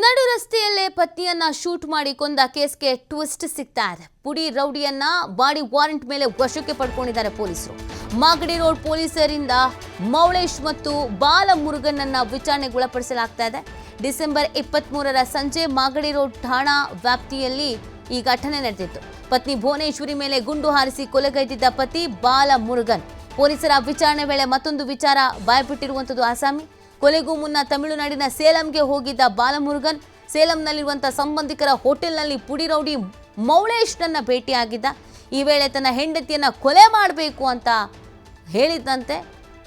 ನಡು ರಸ್ತೆಯಲ್ಲೇ ಪತ್ನಿಯನ್ನ ಶೂಟ್ ಮಾಡಿ ಕೊಂದ ಕೇಸ್ಗೆ ಟ್ವಿಸ್ಟ್ ಸಿಗ್ತಾ ಇದೆ. ಪುಡಿ ರೌಡಿಯನ್ನ ಬಾಡಿ ವಾರೆಂಟ್ ಮೇಲೆ ವಶಕ್ಕೆ ಪಡ್ಕೊಂಡಿದ್ದಾರೆ ಪೊಲೀಸರು. ಮಾಗಡಿ ರೋಡ್ ಪೊಲೀಸರಿಂದ ಮೌಳೇಶ್ ಮತ್ತು ಬಾಲ ವಿಚಾರಣೆಗೆ ಒಳಪಡಿಸಲಾಗ್ತಾ ಇದೆ. ಡಿಸೆಂಬರ್ ಇಪ್ಪತ್ಮೂರರ ಸಂಜೆ ಮಾಗಡಿ ರೋಡ್ ಠಾಣಾ ವ್ಯಾಪ್ತಿಯಲ್ಲಿ ಈ ಘಟನೆ ನಡೆದಿತ್ತು. ಪತ್ನಿ ಭುವನೇಶ್ವರಿ ಮೇಲೆ ಗುಂಡು ಹಾರಿಸಿ ಕೊಲೆಗೈದಿದ್ದ ಪತಿ ಬಾಲ ಮುರುಗನ್ ಪೊಲೀಸರ ವಿಚಾರಣೆ ವೇಳೆ ಮತ್ತೊಂದು ವಿಚಾರ ಬಾಯ್ಬಿಟ್ಟಿರುವಂಥದ್ದು ಆಸಾಮಿ. ಕೊಲೆಗೂ ಮುನ್ನ ತಮಿಳುನಾಡಿನ ಸೇಲಂಗೆ ಹೋಗಿದ್ದ ಬಾಲಮುರುಗನ್ ಸೇಲಂನಲ್ಲಿರುವಂಥ ಸಂಬಂಧಿಕರ ಹೋಟೆಲ್ನಲ್ಲಿ ಪುಡಿ ರೌಡಿ ಮೌಳೇಶ್ನನ್ನ ಭೇಟಿಯಾಗಿದ್ದ. ಈ ವೇಳೆ ತನ್ನ ಹೆಂಡತಿಯನ್ನ ಕೊಲೆ ಮಾಡಬೇಕು ಅಂತ ಹೇಳಿದ್ದಂತೆ,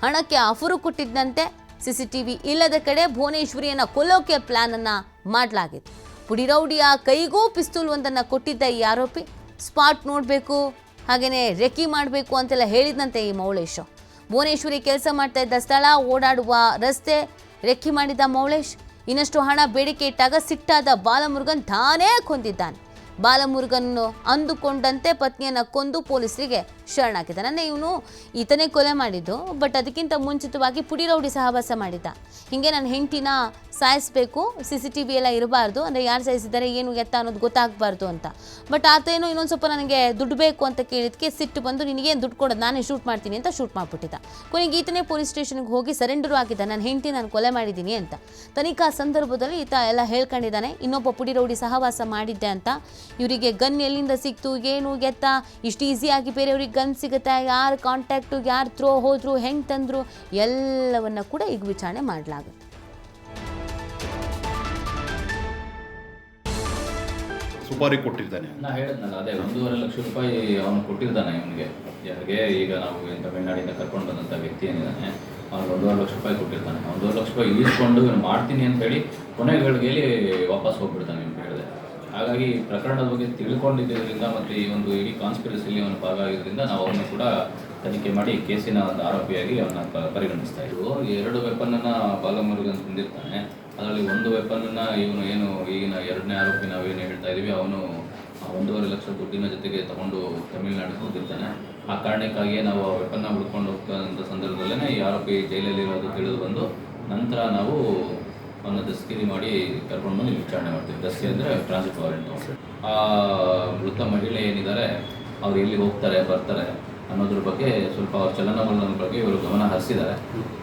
ಹಣಕ್ಕೆ ಅಫುರು ಕೊಟ್ಟಿದ್ದಂತೆ ಸಿಸಿಟಿವಿ ಇಲ್ಲದ ಕಡೆ ಭುವನೇಶ್ವರಿಯನ್ನ ಕೊಲ್ಲೋಕೆ ಪ್ಲಾನ್ ಅನ್ನ ಮಾಡಲಾಗಿತ್ತು. ಪುಡಿ ರೌಡಿಯ ಕೈಗೂ ಪಿಸ್ತೂಲ್ ಒಂದನ್ನು ಕೊಟ್ಟಿದ್ದ ಈ ಆರೋಪಿ, ಸ್ಪಾಟ್ ನೋಡಬೇಕು ಹಾಗೆಯೇ ರೆಕ್ಕಿ ಮಾಡಬೇಕು ಅಂತೆಲ್ಲ ಹೇಳಿದಂತೆ ಈ ಮೌಳೇಶ್. ಭುವನೇಶ್ವರಿ ಕೆಲಸ ಮಾಡ್ತಾ ಇದ್ದ ಸ್ಥಳ, ಓಡಾಡುವ ರಸ್ತೆ, ರೆಕ್ಕಿ ಮಾಡಿದ್ದ ಮೌಳೇಶ್, ಇನ್ನಷ್ಟು ಹಣ ಬೇಡಿಕೆ ಇಟ್ಟಾಗ ಸಿಟ್ಟಾದ ಬಾಲಮುರುಗನ್ ತಾನೇ ಕೊಂದಿದ್ದಾನೆ. ಬಾಲಮುರುಗನ್ ಅಂದುಕೊಂಡಂತೆ ಪತ್ನಿಯನ್ನ ಕೊಂದು ಪೊಲೀಸರಿಗೆ ಶರಣಾಗಿದ್ದಾನೆ. ಇವನು ಈತನೇ ಕೊಲೆ ಮಾಡಿದ್ದು, ಬಟ್ ಅದಕ್ಕಿಂತ ಮುಂಚಿತವಾಗಿ ಪುಡಿ ರೌಡಿ ಸಹವಾಸ ಮಾಡಿದ್ದ. ಹೀಗೆ ನನ್ನ ಹೆಂಡತಿನ ಸಾಯಿಸಬೇಕು ಸಿ ಸಿ ಟಿ ವಿ ಎಲ್ಲ ಇರಬಾರ್ದು, ಅಂದರೆ ಯಾರು ಸಾಯಿಸಿದ್ದಾರೆ, ಏನು ಎತ್ತ ಅನ್ನೋದು ಗೊತ್ತಾಗಬಾರ್ದು ಅಂತ. ಬಟ್ ಆತ ಏನು ಇನ್ನೊಂದು ಸ್ವಲ್ಪ ನನಗೆ ದುಡ್ಡು ಬೇಕು ಅಂತ ಕೇಳಿದಕ್ಕೆ ಸಿಟ್ಟು ಬಂದು ನಿನಗೇನು ದುಡ್ಡು ಕೊಡೋದು? ನಾನೇ ಶೂಟ್ ಮಾಡ್ತೀನಿ ಅಂತ ಶೂಟ್ ಮಾಡಿಬಿಟ್ಟಿದ್ದ. ಕೊನೆಗೆ ಈತನೇ ಪೊಲೀಸ್ ಸ್ಟೇಷನ್ಗೆ ಹೋಗಿ ಸರೆಂಡರ್ ಆಗಿದ್ದ. ನನ್ನ ಹೆಂಡತಿ, ನಾನು ಕೊಲೆ ಮಾಡಿದ್ದೀನಿ ಅಂತ. ತನಿಖಾ ಸಂದರ್ಭದಲ್ಲಿ ಈತ ಎಲ್ಲ ಹೇಳ್ಕೊಂಡಿದ್ದಾನೆ, ಇನ್ನೊಬ್ಬ ಪುಡಿ ರೌಡಿ ಸಹವಾಸ ಮಾಡಿದ್ದೆ ಅಂತ. ಇವರಿಗೆ ಗನ್ ಎಲ್ಲಿಂದ ಸಿಕ್ತು, ಏನು ಎತ್ತ? ಇಷ್ಟು ಈಸಿಯಾಗಿ ಬೇರೆಯವ್ರಿಗೆ ಗನ್ ಸಿಗುತ್ತೆ? ಯಾರು ಕಾಂಟ್ಯಾಕ್ಟು ಯಾರು ಥ್ರೋ ಹೋದರು, ಹೆಂಗೆ ತಂದರು? ಎಲ್ಲವನ್ನು ಕೂಡ ಈಗ ವಿಚಾರಣೆ ಮಾಡಲಾಗುತ್ತೆ. ಸುಪಾರಿ ಕೊಟ್ಟಿದ್ದಾನೆ. ನಾ ಹೇಳಿದ್ನಲ್ಲ, ಅದೇ ಒಂದೂವರೆ ಲಕ್ಷ ರೂಪಾಯಿ ಅವನು ಕೊಟ್ಟಿದ್ದಾನೆ ಇವನಿಗೆ. ಯಾರಿಗೆ? ಈಗ ನಾವು ಏನು ತಮಿಳ್ನಾಡಿಂದ ಕರ್ಕೊಂಡು ಬಂದಂಥ ವ್ಯಕ್ತಿ ಏನಿದ್ದಾನೆ, ಅವ್ನಿಗೆ ಒಂದೂವರೆ ಲಕ್ಷ ರೂಪಾಯಿ ಕೊಟ್ಟಿರ್ತಾನೆ. ಒಂದೂವರೆ ಲಕ್ಷ ರೂಪಾಯಿ ಈಸ್ಕೊಂಡು ಇವನು ಮಾಡ್ತೀನಿ ಅಂತೇಳಿ ಕೊನೆ ಗಳಿಗೆಯಲ್ಲಿ ವಾಪಸ್ ಹೋಗ್ಬಿಡ್ತಾನೆ ಅಂತ ಹೇಳಿದೆ ಹಾಗಾಗಿ ಪ್ರಕರಣದ ಬಗ್ಗೆ ತಿಳ್ಕೊಂಡಿದ್ದರಿಂದ ಮತ್ತು ಈ ಒಂದು ಇಡೀ ಕಾನ್ಸ್ಪಿರಸಿಲಿ ಅವನು ಭಾಗ ಆಗಿದ್ದರಿಂದ ನಾವು ಅವನ್ನ ಕೂಡ ತನಿಖೆ ಮಾಡಿ ಕೇಸಿನ ಒಂದು ಆರೋಪಿಯಾಗಿ ಅವನ್ನ ಪರಿಗಣಿಸ್ತಾ ಇದ್ವು. ಎರಡು ವೆಪನನ್ನು ಬಾಲಮುರುಗನ್ ಹೊಂದಿರ್ತಾನೆ. ಅದರಲ್ಲಿ ಒಂದು ವೆಪನ್ನ ಇವನು ಏನು, ಈಗಿನ ಎರಡನೇ ಆರೋಪಿ ನಾವೇನು ಹೇಳ್ತಾ ಇದ್ದೀವಿ ಅವನು ಒಂದೂವರೆ ಲಕ್ಷ ದುಡ್ಡಿನ ಜೊತೆಗೆ ತಗೊಂಡು ತಮಿಳುನಾಡಿಗೆ ಹೋಗಿರ್ತಾನೆ. ಆ ಕಾರಣಕ್ಕಾಗಿಯೇ ನಾವು ಆ ವೆಪನ್ನ ಹುಡ್ಕೊಂಡು ಹೋಗ್ತಕ್ಕಂಥ ಸಂದರ್ಭದಲ್ಲೇ ಈ ಆರೋಪಿ ಜೈಲಲ್ಲಿರೋದು ತಿಳಿದು ಬಂದು ನಂತರ ನಾವು ಅವನ್ನ ದಸ್ಕಿರಿ ಮಾಡಿ ಕರ್ಕೊಂಡು ಬಂದು ವಿಚಾರಣೆ ಮಾಡ್ತೀವಿ. ದಸ್ತಿ ಅಂದರೆ ಟ್ರಾನ್ಸಿಟ್ ವಾರೆಂಟ್ ಆ ಮೃತ ಮಹಿಳೆ ಏನಿದ್ದಾರೆ, ಅವ್ರು ಎಲ್ಲಿ ಹೋಗ್ತಾರೆ, ಬರ್ತಾರೆ ಅನ್ನೋದ್ರ ಬಗ್ಗೆ ಸ್ವಲ್ಪ ಅವ್ರ ಚಲನವಲನ ಬಗ್ಗೆ ಇವರು ಗಮನ ಹರಿಸಿದ್ದಾರೆ.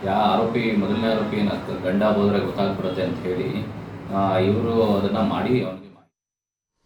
ಯಾವ ಆರೋಪಿ ಮೊದಲನೇ ಆರೋಪಿ ಏನಾಗ್ತದೆ ಗಂಡ ಹೋದ್ರೆ ಗೊತ್ತಾಗ್ಬಿಡುತ್ತೆ ಅಂತ ಹೇಳಿ ಇವರು ಅದನ್ನು ಮಾಡಿ ಅವನಿಗೆ